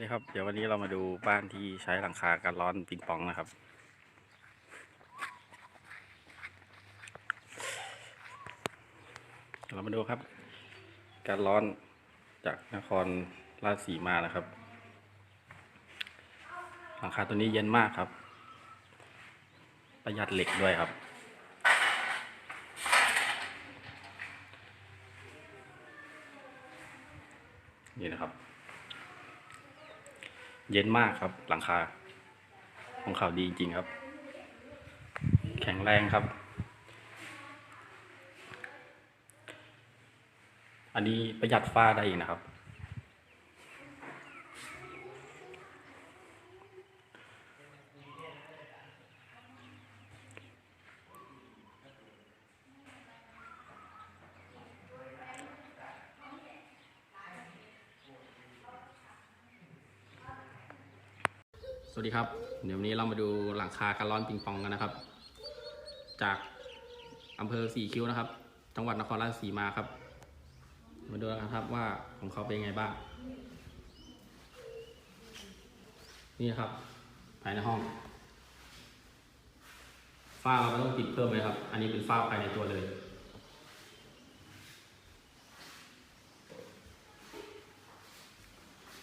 นี่ครับ เดี๋ยววันนี้เรามาดูบ้านที่ใช้หลังคากันร้อนปิงปองนะครับ เรามาดูครับ การร้อนจากนครราชสีมานะครับ หลังคาตัวนี้เย็นมากครับ ประหยัดเหล็กด้วยครับนี่นะครับ เย็นมากครับ หลังคา ของเขาดีจริงครับ แข็งแรงครับ อันนี้ประหยัดฟ้าได้อีกนะครับ สวัสดีครับ เดี๋ยววันนี้เรามาดูหลังคาการร้อนปิงปองกันนะครับ จากอำเภอสีคิ้วนะครับ จังหวัดนครราชสีมาครับ มาดูกันครับว่าของเขาเป็นยังไงบ้าง นี่ครับ ภายในห้อง ฝ้าเราไม่ต้องติดเพิ่มเลยครับ อันนี้เป็นฝ้าภายในตัวเลย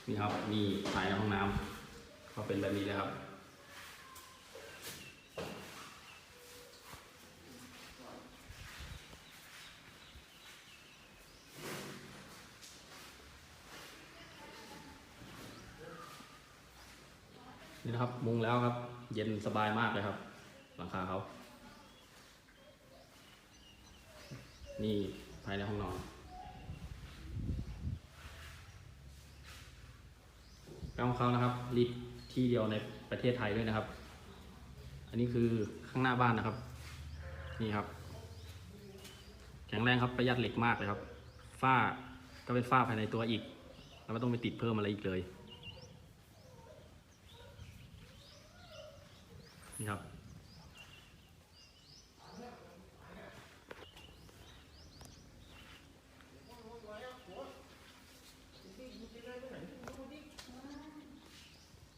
นี่ครับนี่ภายในห้องน้ำ ก็เป็นแบบนี้เลยครับ นี่นะครับมุงแล้วครับ เย็นสบายมากเลยครับ หลังคาเขา นี่ภายในห้องนอนแป้งของเขานะครับลิฟ ที่เดียวในประเทศไทยด้วยนะครับ อันนี้คือข้างหน้าบ้านนะครับ นี่ครับ แข็งแรงครับประหยัดเหล็กมากเลยครับ ฝ้าก็เป็นฝ้าภายในตัวอีกแล้วไม่ต้องไปติดเพิ่มอะไรอีกเลย นี่ครับ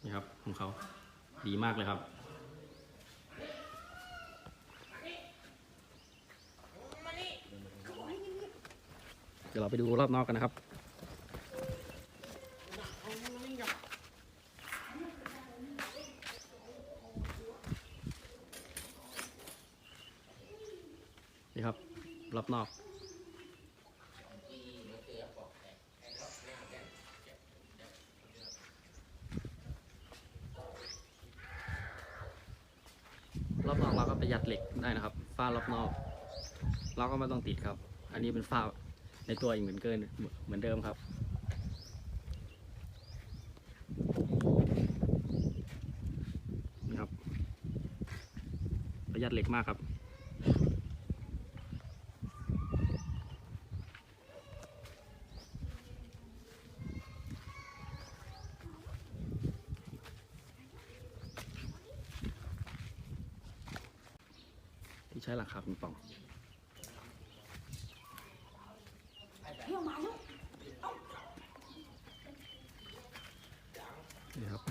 นี่ครับของ เขาดีมากเลยครับ เดี๋ยวเราไปดูรอบนอกกันนะครับนี่ครับรอบนอก รอบนอก เราก็ประหยัดเหล็กได้นะครับ ฝ้ารอบนอกเราก็ไม่ต้องติดครับ อันนี้เป็นฝ้าในตัวอีกเหมือนเกินเหมือนเดิมครับนี่ครับ ประหยัดเหล็กมากครับ ใช่หลับคาปิงปองนี่ครับ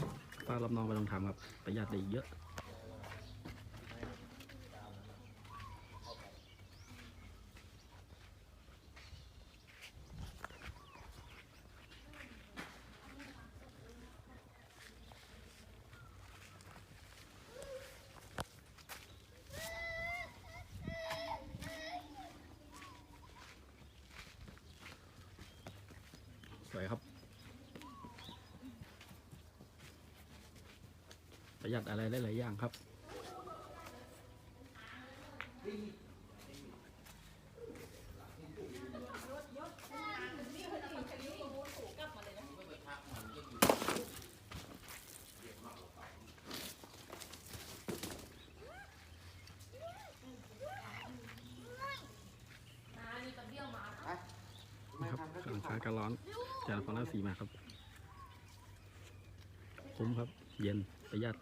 ป้ารับน้องไปลองทำครับ ประหยัดได้เยอะ สวยครับ ประ หยัดอะไรได้หลายอย่างครับ นะครับหลังคาการร้อนจากนครราชสีมาครับ คุ้มครับ เย็นประหยัด